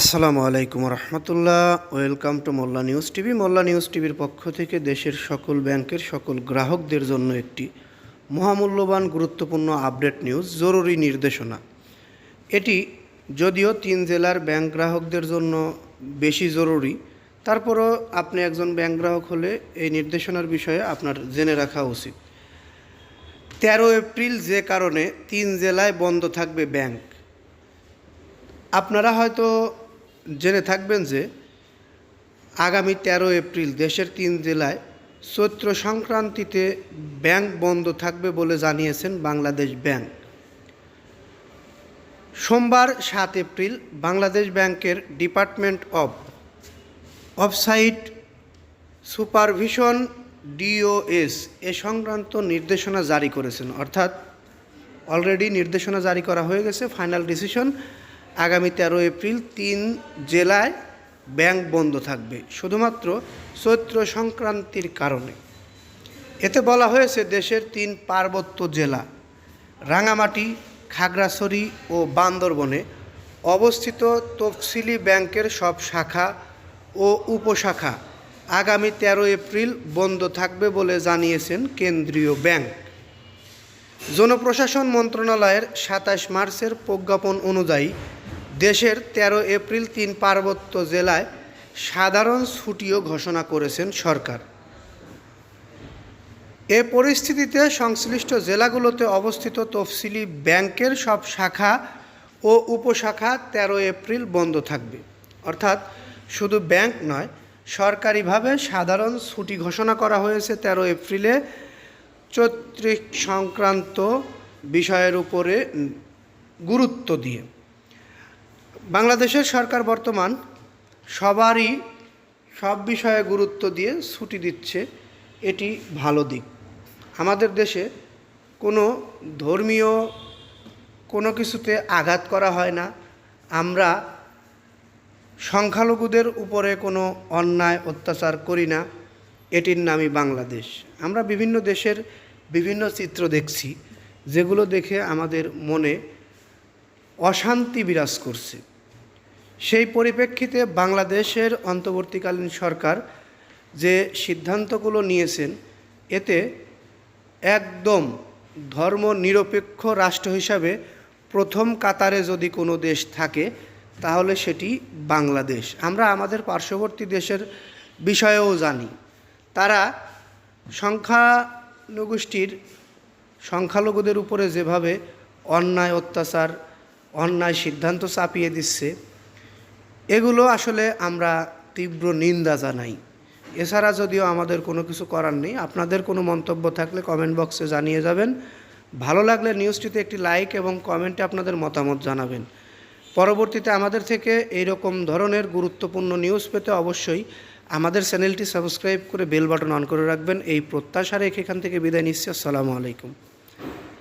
আসসালামু আলাইকুম রহমতুল্লাহ। Welcome to Molla news TV. Molla news টিভির পক্ষ থেকে দেশের সকল ব্যাংকের সকল গ্রাহকদের জন্য একটি মহামূল্যবান, গুরুত্বপূর্ণ আপডেট নিউজ, জরুরি নির্দেশনা। এটি যদিও তিন জেলার ব্যাংক গ্রাহকদের জন্য বেশি জরুরি, তারপরও আপনি একজন ব্যাংক গ্রাহক হলে এই নির্দেশনার বিষয়ে আপনার জেনে রাখা উচিত। তেরো এপ্রিল যে কারণে তিন জেলায় বন্ধ থাকবে ব্যাংক। আপনারা হয়তো জেনে থাকবেন যে আগামী তেরো এপ্রিল দেশের তিন জেলায় চৈত্র সংক্রান্তিতে ব্যাংক বন্ধ থাকবে বলে জানিয়েছেন বাংলাদেশ ব্যাংক। সোমবার সাত এপ্রিল বাংলাদেশ ব্যাংকের department of offsite supervision DOS এ সংক্রান্ত নির্দেশনা জারি করেছেন। অর্থাৎ অলরেডি নির্দেশনা জারি করা হয়ে গেছে, ফাইনাল ডিসিশন। আগামী তেরো এপ্রিল তিন জেলায় ব্যাংক বন্ধ থাকবে, শুধুমাত্র চৈত্র সংক্রান্তির কারণে। এতে বলা হয়েছে দেশের তিন পার্বত্য জেলা, রাঙামাটি, খাগড়াছড়ি ও বান্দরবনে অবস্থিত তফসিলি ব্যাংকের সব শাখা ও উপশাখা আগামী তেরো এপ্রিল বন্ধ থাকবে বলে জানিয়েছেন কেন্দ্রীয় ব্যাংক। জনপ্রশাসন মন্ত্রণালয়ের সাতাশ মার্চের প্রজ্ঞাপন অনুযায়ী দেশের তেরো এপ্রিল তিন পার্বত্য জেলায় সাধারণ ছুটিও ঘোষণা করেছেন সরকার। এ পরিস্থিতিতে সংশ্লিষ্ট জেলাগুলোতে অবস্থিত তফসিলি ব্যাংকের সব শাখা ও উপশাখা তেরো এপ্রিল বন্ধ থাকবে। অর্থাৎ শুধু ব্যাংক নয়, সরকারিভাবে সাধারণ ছুটি ঘোষণা করা হয়েছে তেরো এপ্রিলে। চৈত্রিক সংক্রান্ত বিষয়ের উপরে গুরুত্ব দিয়ে। বাংলাদেশের সরকার বর্তমান সবারই সব বিষয়ে গুরুত্ব দিয়ে ছুটি দিচ্ছে, এটি ভালো দিক। আমাদের দেশে কোনো ধর্মীয় কোনো কিছুতে আঘাত করা হয় না। আমরা সংখ্যালঘুদের উপরে কোনো অন্যায় অত্যাচার করি না। এটির নামই বাংলাদেশ। আমরা বিভিন্ন দেশের বিভিন্ন চিত্র দেখছি, যেগুলো দেখে আমাদের মনে অশান্তি বিরাজ করছে। সেই পরিপ্রেক্ষিতে বাংলাদেশের অন্তর্বর্তীকালীন সরকার যে সিদ্ধান্তগুলো নিয়েছেন, এতে একদম ধর্ম নিরপেক্ষ রাষ্ট্র হিসাবে প্রথম কাতারে যদি কোনো দেশ থাকে, তাহলে সেটি বাংলাদেশ। আমরা আমাদের পার্শ্ববর্তী দেশের বিষয়েও জানি, তারা সংখ্যালঘুষ্ঠীর সংখ্যালঘুদের উপরে যেভাবে অন্যায় অত্যাচার, অন্যায় সিদ্ধান্ত চাপিয়ে দিচ্ছে এগুলো আসলে আমরা তীব্র নিন্দা জানাই। এছাড়া যদিও আমাদের কোনো কিছু করার নেই, আপনাদের কোনো মন্তব্য থাকলে কমেন্ট বক্সে জানিয়ে যাবেন। ভালো লাগলে নিউজটিতে একটি লাইক এবং কমেন্টে আপনাদের মতামত জানাবেন। পরবর্তীতে আমাদের থেকে এই রকম ধরনের গুরুত্বপূর্ণ নিউজ পেতে অবশ্যই আমাদের চ্যানেলটি সাবস্ক্রাইব করে বেল বাটন অন করে রাখবেন। এই প্রত্যাশা রেখে এখান থেকে বিদায় নিচ্ছি। আসসালামু আলাইকুম।